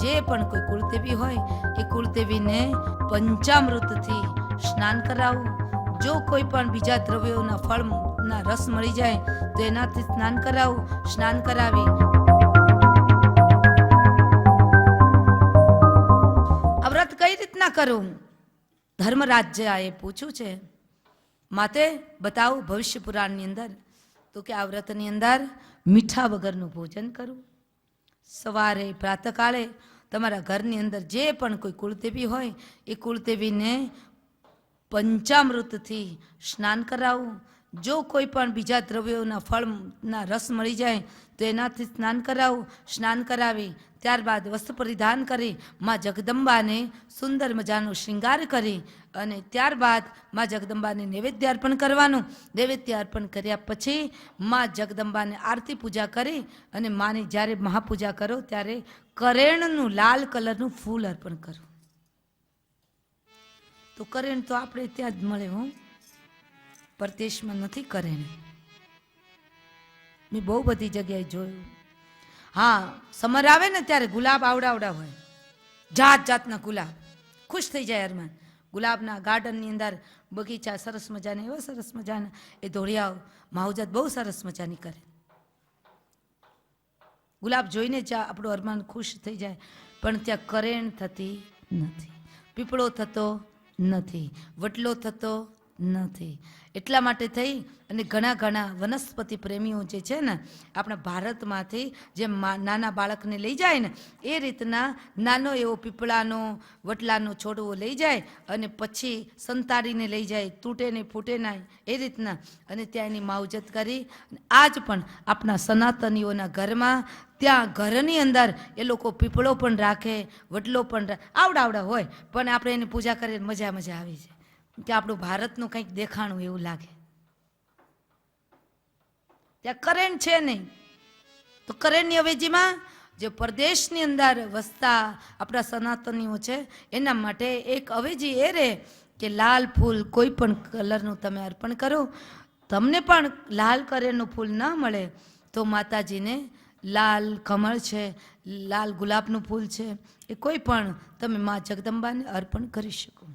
જે પણ કોઈ કુળદેવી હોય એ કુળદેવીને પંચામૃતથી સ્નાન કરાવવું જો કોઈ પણ બીજા દ્રવ્યોના ફળના રસ મળી જાય, તો એનાથી સ્નાન કરાવવું સ્નાન કરાવી. આ વ્રત કઈ રીતના કરું? ધર્મરાજ્યએ પૂછ્યું છે. માતે બતાવું ભવિષ્ય પુરાણની અંદર. તો કે આ વ્રતની અંદર મીઠા વગરનું ભોજન કરવું સવારે પ્રાતકાળે તમારા ઘરની અંદર જે પણ કોઈ કુળદેવી હોય, એ કુળદેવીને પંચામૃતથી સ્નાન કરાવવું જો કોઈ પણ બીજા દ્રવ્યોના ફળના રસ મળી જાય, તો એનાથી સ્નાન કરાવવું સ્નાન કરાવી ત્યારબાદ વસ્ત્ર પરિધાન કરી માં જગદંબાને સુંદર મજાનો શૃંગાર કરી અને ત્યારબાદમાં જગદંબાને નૈવેદ્ય અર્પણ કરવાનું. નૈવેદ્ય અર્પણ કર્યા પછી માં જગદંબાને આરતી પૂજા કરી અને માની જ્યારે મહાપૂજા કરો ત્યારે કરેણનું લાલ કલરનું ફૂલ અર્પણ કરો. તો કરેણ તો આપણે ત્યાં જ મળે હું. પરદેશમાં નથી કરેણ. મેં બહુ બધી જગ્યાએ જોયું. હા, સમર આવે ને ત્યારે ગુલાબ આવડાવડા હોય. જાત જાતના ગુલાબ. ખુશ થઈ જાય અરમાન. ગુલાબના ગાર્ડનની અંદર બગીચા, સરસ મજાના, એવા સરસ મજાના. એ ધોળિયાઓ, માવજાત બહુ સરસ મજાની કરે. ગુલાબ જોઈને જ આપણું અરમાન ખુશ થઈ જાય. પણ ત્યાં કરેણ થતી નથી. પીપળો થતો નથી. વટલો થતો નથી. એટલા માટે થઈ અને ઘણા ઘણા વનસ્પતિ પ્રેમીઓ જે છે ને, આપણા ભારતમાંથી જે નાના બાળકને લઈ જાય ને, એ રીતના નાનો એવો પીપળાનો, વટલાનો છોડવો લઈ જાય અને પછી સંતાડીને લઈ જાય, તૂટે નહીં ફૂટે નહીં એ રીતના અને ત્યાં એની માવજત કરી. આજ પણ આપણા સનાતનીઓના ઘરમાં ત્યાં ઘરની અંદર એ લોકો પીપળો પણ રાખે વડલો પણ આવડાવડા આવડા આવડા હોય, પણ આપણે એની પૂજા કરીએ મજા મજા આવી જાય. કે આપણું ભારતનું કંઈક દેખાણું એવું લાગે. ત્યાં કરેણ છે નહીં. તો કરેણની અવેજીમાં જે પરદેશની અંદર વસતા આપણા સનાતનીઓ છે, એના માટે એક અવેજી એ રહે કે લાલ ફૂલ કોઈ પણ કલરનું તમે અર્પણ કરો, તમને પણ લાલ કરેણનું ફૂલ ન મળે તો માતાજીને લાલ કમળ છે, લાલ ગુલાબનું ફૂલ છે, એ કોઈ પણ તમે મા જગદંબાને અર્પણ કરી શકો.